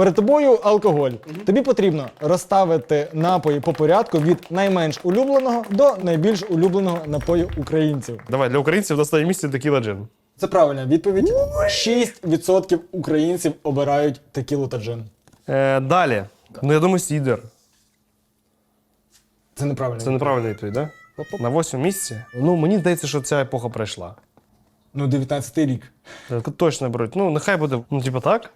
Перед тобою алкоголь. Тобі потрібно розставити напої по порядку від найменш улюбленого до найбільш улюбленого напою українців. Давай, для українців на останнє місце текіла джин. Це правильна відповідь. 6% українців обирають текілу та джин. Е, далі. Ну, я думаю, сідер. Це неправильно. Це неправильна відповідь, так? Да? На восьмому місці. Ну, мені здається, що ця епоха пройшла. Ну, 19-й рік. Е, Точно беруть. Ну, нехай буде, ну, типу, так.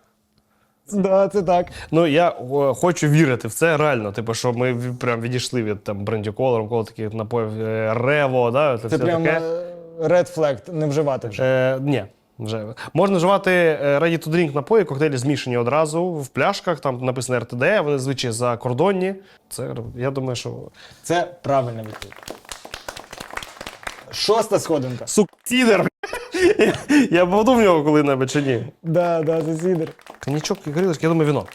Да, це так. Ну, я о, хочу вірити в це реально. Типу, що ми в- прям відійшли від там бренді колором, коло таких напоїв е, Рево, да, це, Це все прям таке. е, red flag, не вживати вже. Е, ні, вже. Можна вживати е, ready to drink напої, коктейлі змішані одразу в пляшках, там написано РТД, вони звичайно закордонні. Це, я думаю, що. Це правильна відповідь. Шоста сходинка. Сук! Я попаду в нього коли-небудь чи ні. Да, да, це сідер. Коньячок і горілочка, я думаю, віно.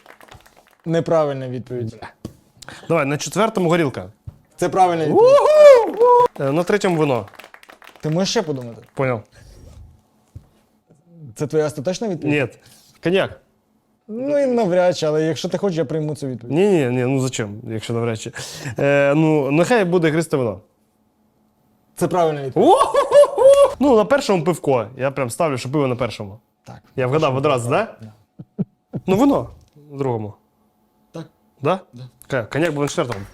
Неправильна відповідь. Давай, на четвертому горілка. Це правильна відповідь. Е, На третьому вино. Ти можеш ще подумати? Поняв? Це твоя остаточна відповідь? Ні. Коньяк. Ну і навряд чи, але якщо ти хочеш, я прийму цю відповідь. Ні, ні, ні, ну зачем, якщо навряд чи. Е, ну, нехай буде гристе вино. Це правильна відповідь. Ну, на першому пивко. Я прям ставлю, що пиво на першому. Так. Я вгадав одразу, так? Да? Ну, вино на другому. Так. Да? Да. Коньяк був на четвертому.